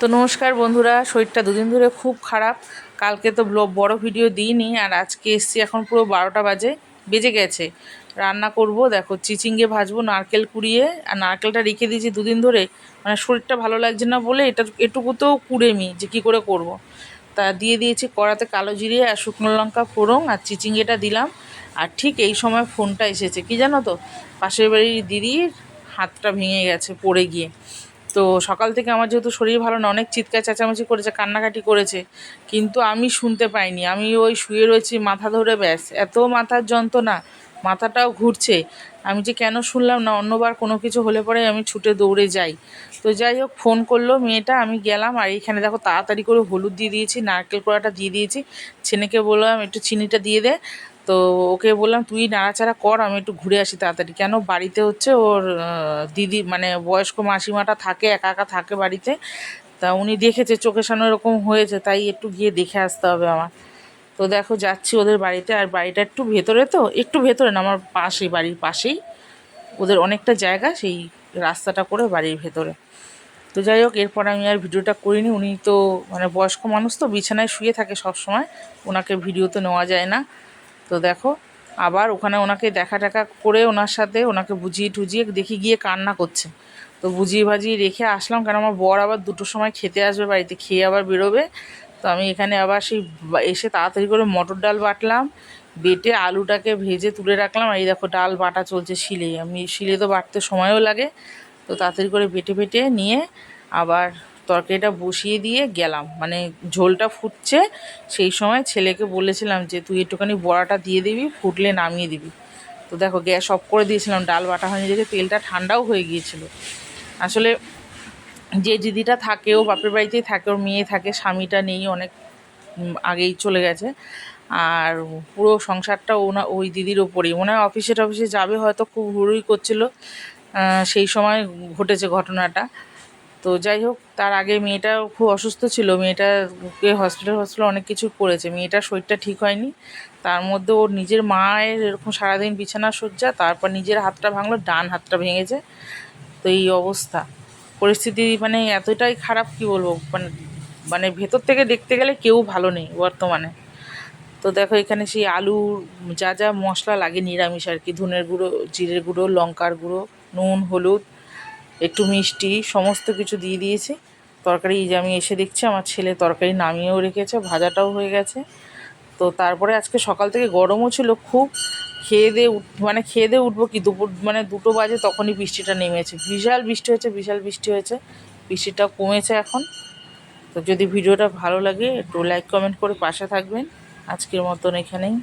তো নমস্কার বন্ধুরা, শরীরটা দুদিন ধরে খুব খারাপ। কালকে তো বড় ভিডিও দিইনি, আর আজকে এসছি এখন পুরো বারোটা বাজে, বেজে গেছে। রান্না করব, দেখো চিচিঙ্গে ভাজবো, নারকেল কুড়িয়ে, আর নারকেলটা রেখে দিয়েছি দুদিন ধরে। মানে শরীরটা ভালো লাগছে না বলে এটা এটুকু তো কুড়েমি যে কী করে করব। তা দিয়ে দিয়েছি কড়াতে কালো জিরে আর শুকনো লঙ্কা ফোড়ং আর চিচিঙ্গেটা দিলাম। আর ঠিক এই সময় ফোনটা এসেছে, কি জানো তো? পাশের বাড়ির দিদির হাতটা ভেঙে গেছে পড়ে গিয়ে। তো সকাল থেকে আমার যেহেতু শরীর ভালো না, অনেক চিৎকার চেঁচামেচি করেছে, কান্নাকাটি করেছে, কিন্তু আমি শুনতে পাইনি। আমি ওই শুয়ে রয়েছি, মাথা ধরে ব্যাস, এত মাথার যন্ত্রণা, মাথাটাও ঘুরছে। আমি যে কেন শুনলাম না, অন্যবার কোনো কিছু হলে পরে আমি ছুটে দৌড়ে যাই। তো যাই হোক, ফোন করল মেয়েটা, আমি গেলাম, আর এইখানে দেখো তাড়াতাড়ি করে হলুদ দিয়ে দিয়েছি, নারকেল কোড়াটা দিয়ে দিয়েছি, ছেলেকে বললাম একটু চিনিটা দিয়ে দে তো ওকে বললাম, তুই নাড়াচাড়া কর, আমি একটু ঘুরে আসি তাড়াতাড়ি। কেন? বাড়িতে হচ্ছে ওর দিদি মানে বয়স্ক মাসিমাটা থাকে, একা একা থাকে বাড়িতে। তা উনি দেখেছে, চোখের সামনে এরকম হয়েছে, তাই একটু গিয়ে দেখে আসতে হবে আমার। তো দেখো, যাচ্ছি ওদের বাড়িতে, আর বাড়িটা একটু ভেতরে তো, একটু ভেতরে না, আমার পাশেই, বাড়ির পাশেই। ওদের অনেকটা জায়গা, সেই রাস্তাটা করে বাড়ির ভেতরে। তো যাই হোক, এরপর আমি আর ভিডিওটা করিনি। উনি তো মানে বয়স্ক মানুষ তো, বিছানায় শুয়ে থাকে সব সময় ওনাকে ভিডিও তো নেওয়া যায় না। তো দেখো, আবার ওখানে ওনাকে দেখা টাকা করে ওনার সাথে ওনাকে বুঝিয়ে টুজিয়ে দেখি গিয়ে কান্না করছে। তো বুঝিয়ে ভাজিয়ে রেখে আসলাম কারণ আমার বর আবার দুটোর সময় খেতে আসবে বাড়িতে, খেয়ে আবার বেরোবে। তো আমি এখানে আবার সেই এসে তাড়াতাড়ি করে মটর ডাল বাটলাম, বেটে আলুটাকে ভেজে তুলে রাখলাম। আর এই দেখো ডাল বাটা চলছে শিলে। আমি শিলে তো বাটতে সময়ও লাগে। তো তাড়াতাড়ি করে বেটে বেটে নিয়ে আবার তরকারিটা বসিয়ে দিয়ে গেলাম। মানে ঝোলটা ফুটছে, সেই সময় ছেলেকে বলেছিলাম যে, তুই একটুখানি বড়াটা দিয়ে দিবি, ফুটলে নামিয়ে দিবি। তো দেখো, গ্যাস অফ করে দিয়েছিলাম, ডাল বাটা হয়নি দেখে তেলটা ঠান্ডাও হয়ে গিয়েছিল। আসলে যে দিদিটা থাকে, ও বাপের বাড়িতেই থাকে, ওর মেয়ে থাকে, স্বামীটা নেই, অনেক আগেই চলে গেছে। আর পুরো সংসারটা ওনা, ওই দিদির ওপরেই। মনে হয় অফিসে টফিসে যাবে, হয়তো খুব হুড়ুই করছিল। সেই সময় ঘটেছে ঘটনাটা। তো যাই হোক, তার আগে মেয়েটাও খুব অসুস্থ ছিল। মেয়েটাকে হসপিটাল হসপিটাল অনেক কিছু করেছে। মেয়েটার শরীরটা ঠিক হয়নি। তার মধ্যে ওর নিজের মায়ের এরকম সারাদিন বিছানা সজ্জা তারপর নিজের হাতটা ভাঙলো, ডান হাতটা ভেঙেছে। তো এই অবস্থা। পরিস্থিতি মানে এতটাই খারাপ, কি বলব? মানে মানে ভেতর থেকে দেখতে গেলে কেউ ভালো নেই বর্তমানে। তো দেখো, এখানে সেই আলু, যা যা মশলা লাগে নিরামিষ আর কি। ধনের গুঁড়ো, জিরের গুঁড়ো, লঙ্কার গুঁড়ো, নুন, হলুদ একটু মিষ্টি, সমস্ত কিছু দিয়ে দিয়েছি। তরকারি যে আমি এসে দেখছি, আমার ছেলে তরকারি নামিয়েও রেখেছে, ভাজাটাও হয়ে গেছে। তো তারপরে আজকে সকাল থেকে গরমও ছিল, খুব খেয়ে দিয়ে উঠ মানে খেয়ে দিয়ে উঠবো কি? দুপুর মানে দুটো বাজে তখনই বৃষ্টিটা নেমেছে। বিশাল বৃষ্টি হয়েছে, বিশাল বৃষ্টি হয়েছে। বৃষ্টিটা কমেছে এখন। তো যদি ভিডিওটা ভালো লাগে, একটু লাইক কমেন্ট করে পাশে থাকবেন। আজকের মতন এখানেই।